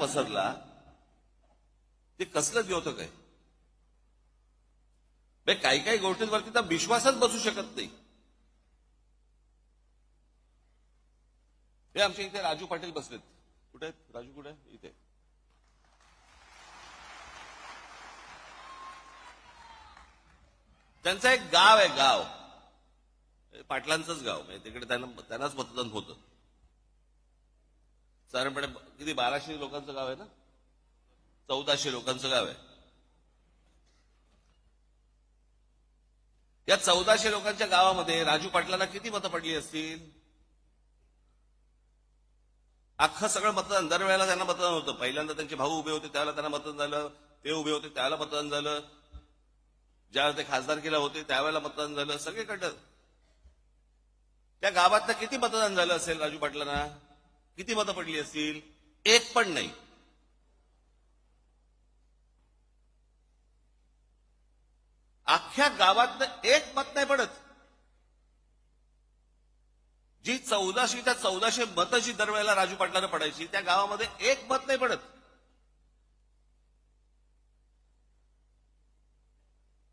पसरला ते कसलं देव काय बे काही काही गोष्टींवरती तर विश्वासच बसू शकत नाही. हे आमच्या इथे राजू पाटील बसलेत. कुठे आहेत? राजू कुठे? इथे. त्यांचं एक गाव आहे गाव. पाटलांचंच गाव. म्हणजे तिकडे त्यांना त्यांनाच मतदान होतं. साधारणपणे किती बाराशे लोकांचं गाव आहे ना? चौदाशे लोकांचं गाव आहे. या चौदाशे लोकांच्या गावामध्ये राजू पाटलांना किती मतं पडली असतील? अख्खं सगळं मतदान दरवेळेला त्यांना मतदान होतं. पहिल्यांदा त्यांचे भाऊ उभे होते त्यावेळेला त्यांना मतदान झालं. ते उभे होते त्यावेळेला मतदान झालं. ज्यावेळेला ते खासदारकीला होते त्यावेळेला मतदान झालं. सगळीकडं. त्या गावातलं किती मतदान झालं असेल राजू पाटलांना? किती मतं पडली असतील? एक पण नाही. अख्ख्या गावातनं एक मत नाही पडत. जी चौदाशे त्या चौदाशे मतं जी दरवेळेला राजू पाटलानं पडायची त्या गावामध्ये एक मत नाही पडत.